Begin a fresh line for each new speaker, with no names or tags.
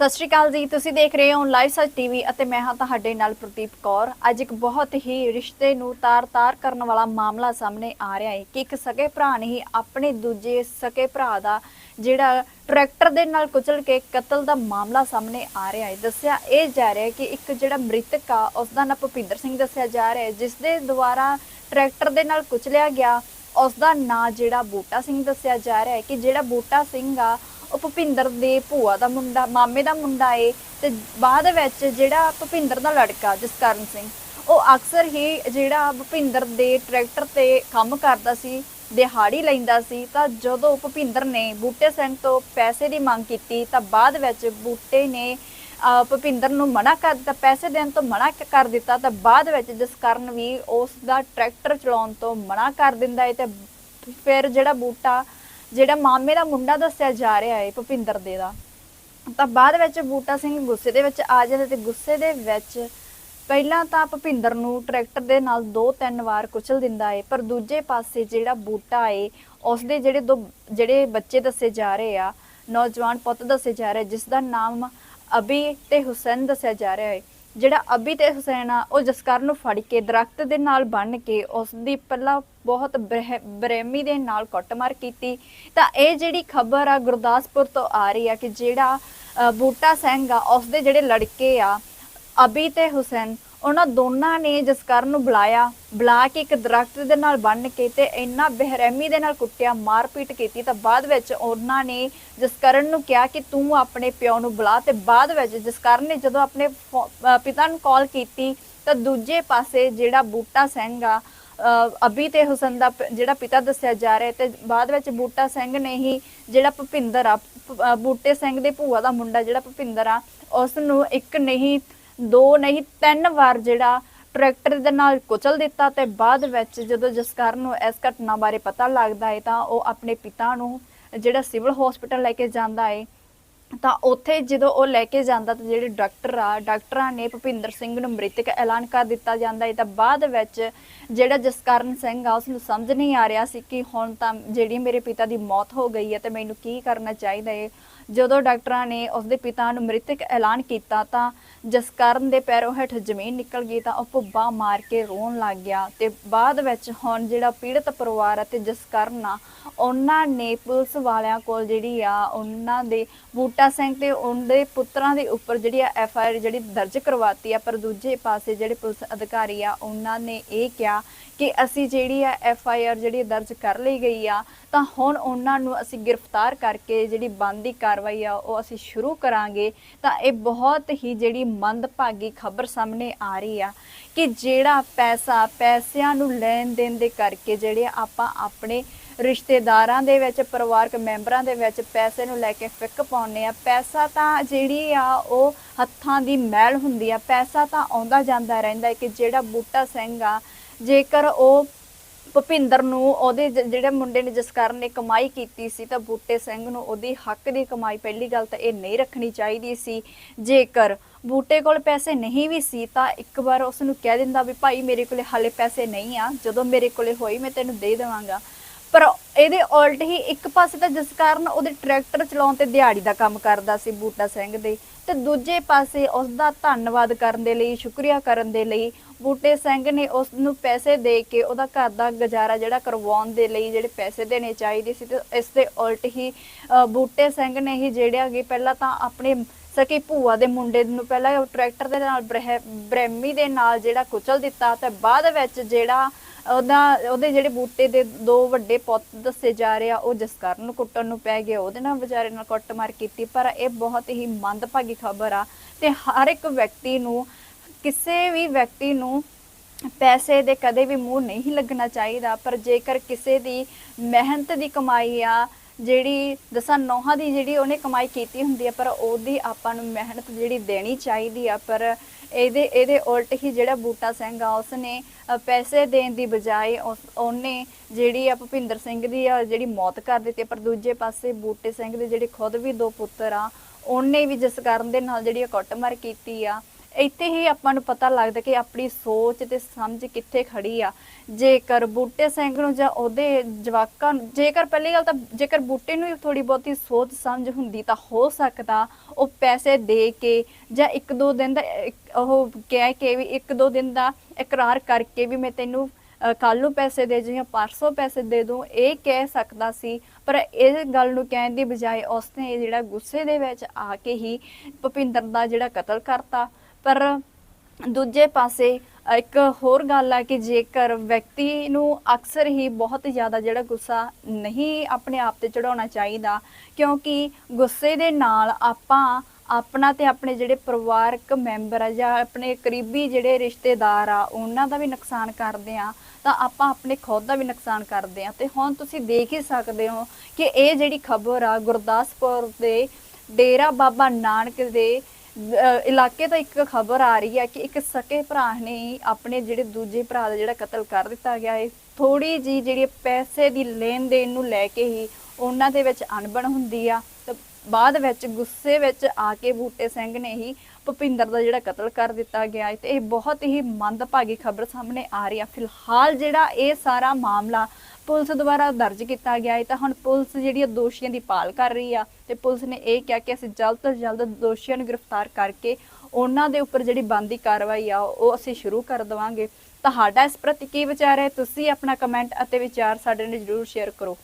ਸਤਿ ਸ਼੍ਰੀ ਅਕਾਲ ਜੀ। ਤੁਸੀਂ ਦੇਖ ਰਹੇ ਹੋ ਲਾਈਵ ਸੱਚ ਟੀਵੀ ਅਤੇ ਮੈਂ ਹਾਂ ਤੁਹਾਡੇ ਨਾਲ ਪ੍ਰਦੀਪ ਕੌਰ। ਅੱਜ ਇੱਕ ਬਹੁਤ ਹੀ ਰਿਸ਼ਤੇ ਨੂੰ ਤਾਰ-ਤਾਰ ਕਰਨ ਵਾਲਾ ਮਾਮਲਾ ਸਾਹਮਣੇ ਆ ਰਿਹਾ ਹੈ ਕਿ ਇੱਕ ਸਕੇ ਭਰਾ ਨੇ ਹੀ ਆਪਣੇ ਦੂਜੇ ਸਕੇ ਭਰਾ ਦਾ ਜਿਹੜਾ ਟਰੈਕਟਰ ਦੇ ਨਾਲ ਕੁਚਲ ਕੇ ਕਤਲ ਦਾ ਮਾਮਲਾ ਸਾਹਮਣੇ ਆ ਰਿਹਾ ਹੈ। ਦੱਸਿਆ ਇਹ ਜਾ ਰਿਹਾ ਹੈ ਕਿ ਇੱਕ ਜਿਹੜਾ ਮ੍ਰਿਤਕ ਆ ਉਸ ਦਾ ਨਾਮ ਭੁਪਿੰਦਰ ਸਿੰਘ ਦੱਸਿਆ ਜਾ ਰਿਹਾ ਹੈ, ਜਿਸ ਦੇ ਦੁਆਰਾ ਟਰੈਕਟਰ ਦੇ ਨਾਲ ਕੁਚਲਿਆ ਗਿਆ। ਉਸ ਦਾ ਨਾਂ ਜਿਹੜਾ ਬੂਟਾ ਸਿੰਘ ਦੱਸਿਆ ਜਾ ਰਿਹਾ ਹੈ ਕਿ ਜਿਹੜਾ ਬੂਟਾ ਸਿੰਘ ਆ ਉਹ ਭੁਪਿੰਦਰ ਦੇ ਭੂਆ ਦਾ ਮੁੰਡਾ ਮਾਮੇ ਦਾ ਮੁੰਡਾ ਏ ਤੇ ਬਾਅਦ ਵਿੱਚ ਜਿਹੜਾ ਭੁਪਿੰਦਰ ਦਾ ਲੜਕਾ ਜਸਕਰਨ ਸਿੰਘ ਉਹ ਅਕਸਰ ਹੀ ਜਿਹੜਾ ਭੁਪਿੰਦਰ ਦੇ ਟਰੈਕਟਰ ਤੇ ਕੰਮ ਕਰਦਾ ਸੀ ਦਿਹਾੜੀ ਲੈਂਦਾ ਸੀ ਤਾਂ ਜਦੋਂ ਭੁਪਿੰਦਰ ਨੇ ਬੂਟੇ ਸਿੰਘ ਤੋਂ ਪੈਸੇ ਦੀ ਮੰਗ ਕੀਤੀ ਤਾਂ ਬਾਅਦ ਵਿੱਚ ਬੂਟੇ ਨੇ ਅਹ, ਭੁਪਿੰਦਰ ਨੂੰ ਮਨਾ ਕਰ ਦਿੱਤਾ ਪੈਸੇ ਦੇਣ ਤੋਂ ਮਨਾ ਕਰ ਦਿੱਤਾ ਤਾਂ ਬਾਅਦ ਵਿੱਚ ਜਸਕਰਨ ਵੀ ਉਸ ਦਾ ਟਰੈਕਟਰ ਚਲਾਉਣ ਤੋਂ ਮਨਾ ਕਰ ਦਿੰਦਾ ਹੈ ਤੇ ਫਿਰ ਜਿਹੜਾ ਬੂਟਾ ਜਿਹੜਾ ਮਾਮੇ ਦਾ ਮੁੰਡਾ ਦੱਸਿਆ ਜਾ ਰਿਹਾ ਹੈ ਭੁਪਿੰਦਰ ਦੇ ਦਾ, ਤਾਂ ਬਾਅਦ ਵਿੱਚ ਬੂਟਾ ਸਿੰਘ ਗੁੱਸੇ ਦੇ ਵਿੱਚ ਆ ਜਾਂਦਾ ਤੇ ਗੁੱਸੇ ਦੇ ਵਿੱਚ ਪਹਿਲਾਂ ਤਾਂ ਭੁਪਿੰਦਰ ਨੂੰ ਟਰੈਕਟਰ ਦੇ ਨਾਲ ਦੋ ਤਿੰਨ ਵਾਰ ਕੁਚਲ ਦਿੰਦਾ ਏ ਪਰ ਦੂਜੇ ਪਾਸੇ ਜਿਹੜਾ ਬੂਟਾ ਏ ਉਸ ਦੇ ਜਿਹੜੇ ਦੋ, ਜਿਹੜੇ ਬੱਚੇ ਦੱਸੇ ਜਾ ਰਹੇ ਆ, ਨੌਜਵਾਨ ਪੁੱਤ ਦੱਸੇ ਜਾ ਰਹੇ, ਜਿਸ ਦਾ ਨਾਮ ਅਬੀ ਤੇ ਹੁਸੈਨ ਦੱਸਿਆ ਜਾ ਰਿਹਾ ਏ ਜਿਹੜਾ ਅਬੀ ਤੇ ਹੁਸੈਨ ਆ, ਉਹ ਜਸਕਰ ਨੂੰ ਫੜ ਕੇ ਦਰਖਤ ਦੇ ਨਾਲ ਬੰਨ ਕੇ ਉਸ ਦੀ ਪਹਿਲਾਂ ਬਹੁਤ ਬਰਹ- ਬੇਰਹਿਮੀ ਦੇ ਨਾਲ ਕੁੱਟਮਾਰ ਕੀਤੀ। ਤਾਂ ਇਹ ਜਿਹੜੀ ਖਬਰ ਆ ਗੁਰਦਾਸਪੁਰ ਤੋਂ ਆ ਰਹੀ ਆ ਕਿ ਜਿਹੜਾ ਬੂਟਾ ਸਿੰਘ ਆ ਉਸ ਦੇ ਜਿਹੜੇ ਲੜਕੇ ਆ ਅਬੀ ਤੇ ਹੁਸੈਨ ਉਹਨਾਂ ਦੋਨਾਂ ਨੇ ਜਸਕਰਨ ਨੂੰ ਬੁਲਾਇਆ, ਬੁਲਾ ਕੇ ਇੱਕ ਦਰਖਤ ਦੇ ਨਾਲ ਬੰਨ ਕੇ ਤੇ ਇੰਨਾ ਬੇਰਹਿਮੀ ਦੇ ਨਾਲ ਕੁੱਟਿਆ, ਮਾਰਪੀਟ ਕੀਤੀ ਤਾਂ ਬਾਅਦ ਵਿੱਚ ਉਹਨਾਂ ਨੇ ਜਸਕਰਨ ਨੂੰ ਕਿਹਾ ਕਿ ਤੂੰ ਆਪਣੇ ਪਿਓ ਨੂੰ ਬੁਲਾ ਤੇ ਬਾਅਦ ਵਿੱਚ ਜਸਕਰਨ ਨੇ ਜਦੋਂ ਆਪਣੇ ਪਿਤਾ ਨੂੰ ਕਾਲ ਕੀਤੀ ਤਾਂ ਦੂਜੇ ਪਾਸੇ ਜਿਹੜਾ ਬੂਟਾ ਸਿੰਘ ਆ ਅਬੀ ਤੇ ਹੁਸਨ ਦਾ ਜਿਹੜਾ ਪਿਤਾ ਦੱਸਿਆ ਜਾ ਰਿਹਾ ਤੇ ਬਾਅਦ ਵਿੱਚ ਬੂਟਾ ਸਿੰਘ ਨੇ ਹੀ ਜਿਹੜਾ ਭੁਪਿੰਦਰ ਆ ਬੂਟੇ ਸਿੰਘ ਦੇ ਭੂਆ ਦਾ ਮੁੰਡਾ ਜਿਹੜਾ ਭੁਪਿੰਦਰ ਆ, ਉਸ ਨੂੰ ਇੱਕ ਨਹੀਂ ਦੋ ਨਹੀਂ, ਤਿੰਨ ਵਾਰ ਜਿਹੜਾ ਟਰੈਕਟਰ ਦੇ ਨਾਲ ਕੁਚਲ ਦਿੱਤਾ ਤੇ ਬਾਅਦ ਵਿੱਚ ਜਦੋਂ ਜਸਕਰ ਨੂੰ ਇਸ ਘਟਨਾ ਬਾਰੇ ਪਤਾ ਲੱਗਦਾ ਹੈ ਤਾਂ ਉਹ ਆਪਣੇ ਪਿਤਾ ਨੂੰ ਜਿਹੜਾ ਸਿਵਲ ਹਸਪੀਟਲ ਲੈ ਕੇ ਜਾਂਦਾ ਹੈ ਤਾਂ ਉੱਥੇ ਜਦੋਂ ਉਹ ਲੈ ਕੇ ਜਾਂਦਾ ਤਾਂ ਜਿਹੜੇ ਡਾਕਟਰ ਆ, ਡਾਕਟਰਾਂ ਨੇ ਭੁਪਿੰਦਰ ਸਿੰਘ ਨੂੰ ਮ੍ਰਿਤਕ ਐਲਾਨ ਕਰ ਦਿੱਤਾ ਜਾਂਦਾ ਹੈ ਤਾਂ ਬਾਅਦ ਵਿੱਚ ਜਿਹੜਾ ਜਸਕਰਨ ਸਿੰਘ ਆ, ਉਸ ਨੂੰ ਸਮਝ ਨਹੀਂ ਆ ਰਿਹਾ ਸੀ ਕਿ ਹੁਣ ਤਾਂ ਜਿਹੜੀ ਮੇਰੇ ਪਿਤਾ ਦੀ ਮੌਤ ਹੋ ਗਈ ਹੈ ਤੇ ਮੈਨੂੰ ਕੀ ਕਰਨਾ ਚਾਹੀਦਾ ਹੈ ਜਦੋਂ ਡਾਕਟਰਾਂ ਨੇ ਉਸ ਦੇ ਪਿਤਾ ਨੂੰ ਮ੍ਰਿਤਕ ਐਲਾਨ ਕੀਤਾ ਤਾਂ ਜਸਕਰਨ ਦੇ ਪੈਰੋਂ ਹੇਠ ਜ਼ਮੀਨ ਨਿਕਲ ਗਈ ਤਾਂ ਉਹ ਭੁੱਬਾ ਮਾਰ ਕੇ ਰੋਣ ਲੱਗ ਗਿਆ ਤੇ ਬਾਅਦ ਵਿੱਚ ਹੁਣ ਜਿਹੜਾ ਪੀੜਤ ਪਰਿਵਾਰ ਆ ਤੇ ਜਸਕਰਨ ਆ, ਉਹਨਾਂ ਨੇ ਪੁਲਿਸ ਵਾਲਿਆਂ ਕੋਲ ਜਿਹੜੀ ਆ, ਉਹਨਾਂ ਦੇ ਬੂਟਾ ਸਿੰਘ ਤੇ ਉਹਦੇ ਪੁੱਤਰਾਂ ਦੇ ਉੱਪਰ ਜਿਹੜੀ ਆ ਐਫ ਆਈ ਆਰ ਜਿਹੜੀ ਦਰਜ ਕਰਵਾਤੀ ਆ, ਪਰ ਦੂਜੇ ਪਾਸੇ ਜਿਹੜੇ ਪੁਲਿਸ ਅਧਿਕਾਰੀ ਆ, ਉਹਨਾਂ ਨੇ ਇਹ ਕਿਹਾ ਕਿ ਅਸੀਂ ਜਿਹੜੀ ਆ ਐਫ ਆਈ ਆਰ ਜਿਹੜੀ ਦਰਜ ਕਰ ਲਈ ਗਈ ਆ, ਤਾਂ ਹੁਣ ਉਹਨਾਂ ਨੂੰ ਅਸੀਂ ਗ੍ਰਿਫਤਾਰ ਕਰਕੇ ਜਿਹੜੀ ਬੰਦੀ ਕਾਰਵਾਈ ਆ, ਉਹ ਅਸੀਂ ਸ਼ੁਰੂ ਕਰਾਂਗੇ, ਤਾਂ ਇਹ ਬਹੁਤ ਹੀ ਜਿਹੜੀ ਮੰਦਭਾਗੀ ਖਬਰ ਸਾਹਮਣੇ ਆ ਰਹੀ ਆ ਕਿ ਜਿਹੜਾ ਪੈਸਾ, ਪੈਸਿਆਂ ਨੂੰ ਲੈਣ ਦੇਣ ਦੇ ਕਰਕੇ ਜਿਹੜੇ ਆਪਾਂ ਆਪਣੇ ਰਿਸ਼ਤੇਦਾਰਾਂ ਦੇ ਵਿੱਚ, ਪਰਿਵਾਰਕ ਮੈਂਬਰਾਂ ਦੇ ਵਿੱਚ ਪੈਸੇ ਨੂੰ ਲੈ ਕੇ ਫਿੱਕ ਪਾਉਂਦੇ ਆ, ਪੈਸਾ ਤਾਂ ਜਿਹੜੀ ਆ ਉਹ ਹੱਥਾਂ ਦੀ ਮਹਿਲ ਹੁੰਦੀ ਆ, ਪੈਸਾ ਤਾਂ ਆਉਂਦਾ ਜਾਂਦਾ ਰਹਿੰਦਾ ਕਿ ਜਿਹੜਾ ਬੂਟਾ ਸਿੰਘ ਆ, ਜੇਕਰ ਉਹ ਭੁਪਿੰਦਰ ਨੂੰ ਉਹਦੇ ਜ- ਜਿਹੜੇ ਮੁੰਡੇ ਨੇ ਜਸਕਰਨ ਨੇ ਕਮਾਈ ਕੀਤੀ ਸੀ ਤਾਂ ਬੂਟੇ ਸਿੰਘ ਨੂੰ ਉਹਦੀ ਹੱਕ ਦੀ ਕਮਾਈ ਪਹਿਲੀ ਗੱਲ ਤਾਂ ਇਹ ਨਹੀਂ ਰੱਖਣੀ ਚਾਹੀਦੀ ਸੀ। ਜੇਕਰ ਬੂਟੇ ਕੋਲ ਪੈਸੇ ਨਹੀਂ ਵੀ ਸੀ ਤਾਂ ਇੱਕ ਵਾਰ ਉਸ ਨੂੰ ਕਹਿ ਦਿੰਦਾ ਵੀ ਭਾਈ ਮੇਰੇ ਕੋਲੇ ਹਾਲੇ ਪੈਸੇ ਨਹੀਂ ਆ, ਜਦੋਂ ਮੇਰੇ ਕੋਲੇ ਹੋਈ ਮੈਂ ਤੈਨੂੰ ਦੇ ਦੇਵਾਂਗਾ। ਪਰ ਇਹਦੇ ਉਲਟ ਹੀ ਇੱਕ ਪਾਸੇ ਤਾਂ ਜਿਸ ਕਾਰਨ ਉਹਦੇ ਟਰੈਕਟਰ ਚਲਾਉਣ ਤੇ ਦਿਹਾੜੀ ਦਾ ਕੰਮ ਕਰਦਾ ਸੀ ਬੂਟਾ ਸਿੰਘ ਦੇ। ਤੇ ਦੂਜੇ ਪਾਸੇ ਉਸ ਦਾ ਧੰਨਵਾਦ ਕਰਨ ਦੇ ਲਈ, ਸ਼ੁਕਰੀਆ ਕਰਨ ਦੇ ਲਈ ਬੂਟੇ ਸਿੰਘ ਨੇ ਉਸ ਨੂੰ ਪੈਸੇ ਦੇ ਕੇ ਉਹਦਾ ਘਰ ਦਾ ਗੁਜ਼ਾਰਾ ਜਿਹੜਾ ਕਰਵਾਉਣ ਦੇ ਲਈ ਜਿਹੜੇ ਪੈਸੇ ਦੇਣੇ ਚਾਹੀਦੇ ਸੀ ਤੇ ਇਸ ਦੇ ਉਲਟ ਹੀ ਬੂਟੇ ਸਿੰਘ ਨੇ ਹੀ ਜਿਹੜਾ ਕਿ ਪਹਿਲਾਂ ਤਾਂ ਆਪਣੇ ਸਕੀ ਭੂਆ ਦੇ ਮੁੰਡੇ ਨੂੰ ਪਹਿਲਾਂ ਟਰੈਕਟਰ ਦੇ ਨਾਲ ਬ੍ਰਹਿਮੀ ਦੇ ਨਾਲ ਜਿਹੜਾ ਕੁਚਲ ਦਿੱਤਾ ਤੇ ਬਾਅਦ ਵਿੱਚ ਜਿਹੜਾ ਉਹਦਾ, ਉਹਦੇ ਜਿਹੜੇ ਬੂਟੇ ਦੇ ਦੋ ਵੱਡੇ ਪੁੱਤ ਦੱਸੇ ਜਾ ਰਹੇ ਆ, ਉਹ ਜਸਕਰ ਨੂੰ ਕੁੱਟਣ ਨੂੰ ਪੈ ਗਏ। ਉਹਦੇ ਨਾਲ ਵਿਚਾਰੇ ਨਾਲ ਕੁੱਟਮਾਰ ਕੀਤੀ, ਪਰ ਇਹ ਬਹੁਤ ਹੀ ਮੰਦਭਾਗੀ ਖਬਰ ਆ ਤੇ ਹਰ ਇੱਕ ਵਿਅਕਤੀ ਨੂੰ, ਕਿਸੇ ਵੀ ਵਿਅਕਤੀ ਨੂੰ ਪੈਸੇ ਦੇ ਕਦੇ ਵੀ ਮੂੰਹ ਨਹੀਂ ਲੱਗਣਾ ਚਾਹੀਦਾ, ਪਰ ਜੇਕਰ ਕਿਸੇ ਦੀ ਮਿਹਨਤ ਦੀ ਕਮਾਈ ਆ ਜਿਹੜੀ ਦਸਾਂ ਨੋਹਾਂ ਦੀ ਜਿਹੜੀ ਉਹਨੇ ਕਮਾਈ ਕੀਤੀ ਹੁੰਦੀ ਆ, ਪਰ ਉਹਦੀ ਆਪਾਂ ਨੂੰ ਮਿਹਨਤ ਜਿਹੜੀ ਦੇਣੀ ਚਾਹੀਦੀ ਆ, ਪਰ ਇਹਦੇ ਇਹਦੇ ਉਲਟ ਹੀ ਜਿਹੜਾ ਬੂਟਾ ਸਿੰਘ ਆ, ਉਸਨੇ ਪੈਸੇ ਦੇਣ ਦੀ ਬਜਾਏ ਉਸ, ਉਹਨੇ ਜਿਹੜੀ ਆ ਭੁਪਿੰਦਰ ਸਿੰਘ ਦੀ ਆ, ਜਿਹੜੀ ਮੌਤ ਕਰ ਦਿੱਤੀ ਪਰ ਦੂਜੇ ਪਾਸੇ ਬੂਟੇ ਸਿੰਘ ਦੇ ਜਿਹੜੇ ਖੁਦ ਵੀ ਦੋ ਪੁੱਤਰ ਆ, ਉਹਨੇ ਵੀ ਜਿਸ ਕਾਰਨ ਦੇ ਨਾਲ ਜਿਹੜੀ ਆ ਕੁੱਟਮਾਰ ਕੀਤੀ ਆ ਇੱਥੇ ਹੀ ਆਪਾਂ ਨੂੰ ਪਤਾ ਲੱਗਦਾ ਕਿ ਆਪਣੀ ਸੋਚ ਤੇ ਸਮਝ ਕਿੱਥੇ ਖੜੀ ਆ। ਜੇਕਰ ਬੂਟੇ ਸਿੰਘ ਨੂੰ ਜਾਂ ਉਹਦੇ ਜਵਾਕਾਂ ਨੂੰ ਜੇਕਰ ਪਹਿਲੀ ਗੱਲ ਤਾਂ ਜੇਕਰ ਬੂਟੇ ਨੂੰ ਥੋੜੀ ਬਹੁਤੀ ਸੋਚ ਸਮਝ ਹੁੰਦੀ ਤਾਂ ਹੋ ਸਕਦਾ ਉਹ ਪੈਸੇ ਦੇ ਕੇ ਜਾਂ ਇੱਕ ਦੋ ਦਿਨ ਦਾ ਉਹ ਕਹਿ ਕੇ ਵੀ ਇੱਕ ਦੋ ਦਿਨ ਦਾ ਇਕਰਾਰ ਕਰਕੇ ਵੀ ਮੈਂ ਤੈਨੂੰ ਕੱਲ ਨੂੰ ਪੈਸੇ ਦੇ ਜੂ ਜਾਂ ਪਰਸੋਂ ਪੈਸੇ ਦੇ ਦੂੰ ਇਹ ਕਹਿ ਸਕਦਾ ਸੀ। ਪਰ ਇਹ ਗੱਲ ਨੂੰ ਕਹਿਣ ਦੀ ਬਜਾਏ ਉਸਨੇ ਜਿਹੜਾ ਗੁੱਸੇ ਦੇ ਵਿੱਚ ਆ ਕੇ ਹੀ ਭੁਪਿੰਦਰ ਦਾ ਜਿਹੜਾ ਕਤਲ ਕਰਤਾ। ਪਰ ਦੂਜੇ ਪਾਸੇ ਇੱਕ ਹੋਰ ਗੱਲ ਆ ਕਿ ਜੇਕਰ ਵਿਅਕਤੀ ਨੂੰ ਅਕਸਰ ਹੀ ਬਹੁਤ ਜ਼ਿਆਦਾ ਜਿਹੜਾ ਗੁੱਸਾ ਨਹੀਂ ਆਪਣੇ ਆਪ ਤੇ ਚੜਾਉਣਾ ਚਾਹੀਦਾ, ਕਿਉਂਕਿ ਗੁੱਸੇ ਦੇ ਨਾਲ ਆਪਾਂ ਆਪਣਾ ਤੇ ਆਪਣੇ ਜਿਹੜੇ ਪਰਿਵਾਰਕ ਮੈਂਬਰ ਆ ਜਾਂ ਆਪਣੇ ਕਰੀਬੀ ਜਿਹੜੇ ਰਿਸ਼ਤੇਦਾਰ ਆ, ਉਹਨਾਂ ਦਾ ਵੀ ਨੁਕਸਾਨ ਕਰਦੇ ਆ, ਤਾਂ ਆਪਾਂ ਆਪਣੇ ਖੁਦ ਦਾ ਵੀ ਨੁਕਸਾਨ ਕਰਦੇ ਆ। ਤੇ ਹੁਣ ਤੁਸੀਂ ਦੇਖ ਹੀ ਸਕਦੇ ਹੋ ਕਿ ਇਹ ਜਿਹੜੀ ਖਬਰ ਆ ਗੁਰਦਾਸਪੁਰ ਦੇ ਡੇਰਾ ਬਾਬਾ ਨਾਨਕ ਦੇ ਇਲਾਕੇ ਤੋਂ ਇੱਕ ਖਬਰ ਆ ਰਹੀ ਹੈ ਕਿ ਇੱਕ ਸਕੇ ਭਰਾ ਨੇ ਆਪਣੇ ਜਿਹੜੇ ਦੂਜੇ ਭਰਾ ਦਾ ਜਿਹੜਾ ਕਤਲ ਕਰ ਦਿੱਤਾ ਗਿਆ ਹੈ। ਥੋੜੀ ਜੀ ਜਿਹੜੀ ਪੈਸੇ ਦੀ ਲੈਣ ਦੇਣ ਨੂੰ ਲੈ ਕੇ ਹੀ ਉਹਨਾਂ ਦੇ ਵਿੱਚ ਅਣਬਣ ਹੁੰਦੀ ਆ। ਤੇ ਬਾਅਦ ਵਿੱਚ ਗੁੱਸੇ ਵਿੱਚ ਆ ਕੇ ਬੂਟੇ ਸਿੰਘ ਨੇ ਹੀ ਭੁਪਿੰਦਰ ਦਾ ਜਿਹੜਾ ਕਤਲ ਕਰ ਦਿੱਤਾ ਗਿਆ ਹੈ। ਤੇ ਇਹ ਬਹੁਤ ਹੀ ਮੰਦਭਾਗੀ ਖਬਰ ਸਾਹਮਣੇ ਆ ਰਹੀ ਆ ਫਿਲਹਾਲ ਜਿਹੜਾ ਇਹ ਸਾਰਾ ਮਾਮਲਾ ਪੁਲਿਸ ਦੁਆਰਾ ਦਰਜ ਕੀਤਾ ਗਿਆ ਹੈ, ਤਾਂ ਹੁਣ ਪੁਲਿਸ ਜਿਹੜੀ ਆ ਦੋਸ਼ੀਆਂ ਦੀ ਭਾਲ ਕਰ ਰਹੀ ਆ, ਤੇ ਪੁਲਿਸ ਨੇ ਇਹ ਕਿਹਾ ਕਿ ਅਸੀਂ ਜਲਦ ਤੋਂ ਜਲਦ ਦੋਸ਼ੀਆਂ ਨੂੰ ਗ੍ਰਿਫਤਾਰ ਕਰਕੇ ਉਹਨਾਂ ਦੇ ਉੱਪਰ ਜਿਹੜੀ ਬੰਦੀ ਕਾਰਵਾਈ ਆ, ਉਹ ਅਸੀਂ ਸ਼ੁਰੂ ਕਰ ਦੇਵਾਂਗੇ। ਤੁਹਾਡਾ ਇਸ ਪ੍ਰਤੀ ਕੀ ਵਿਚਾਰ ਹੈ? ਤੁਸੀਂ ਆਪਣਾ ਕਮੈਂਟ ਅਤੇ ਵਿਚਾਰ ਸਾਡੇ ਨਾਲ ਜਰੂਰ ਸ਼ੇਅਰ ਕਰੋ।